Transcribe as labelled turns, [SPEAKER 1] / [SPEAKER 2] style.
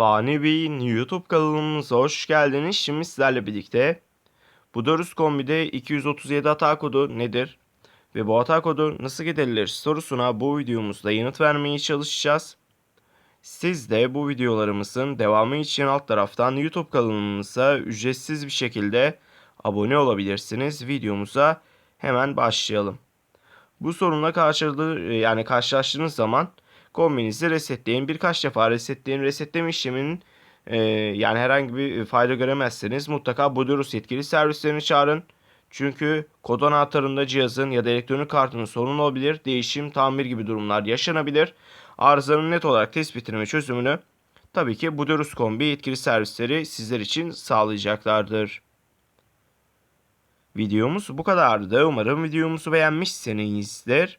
[SPEAKER 1] Fani Bey'in YouTube kanalımıza hoş geldiniz. Şimdi sizlerle birlikte Budorus kombide 237 hata kodu nedir? Ve bu hata kodu nasıl giderilir sorusuna bu videomuzda yanıt vermeye çalışacağız. Siz de bu videolarımızın devamı için alt taraftan YouTube kanalımıza ücretsiz bir şekilde abone olabilirsiniz. Videomuza hemen başlayalım. Bu sorunla karşıladığı yani karşılaştığınız zaman kombinizi resetleyin. Birkaç defa resetleyin. Resetleme işleminin e, yani herhangi bir fayda göremezseniz mutlaka Budurus yetkili servislerini çağırın. Çünkü kod anahtarında cihazın ya da elektronik kartının sorun olabilir. Değişim, tamir gibi durumlar yaşanabilir. Arızanın net olarak tespitini ve çözümünü tabii ki Budurus Kombi yetkili servisleri sizler için sağlayacaklardır. Videomuz bu kadardı. Umarım videomuzu beğenmişsinizdir.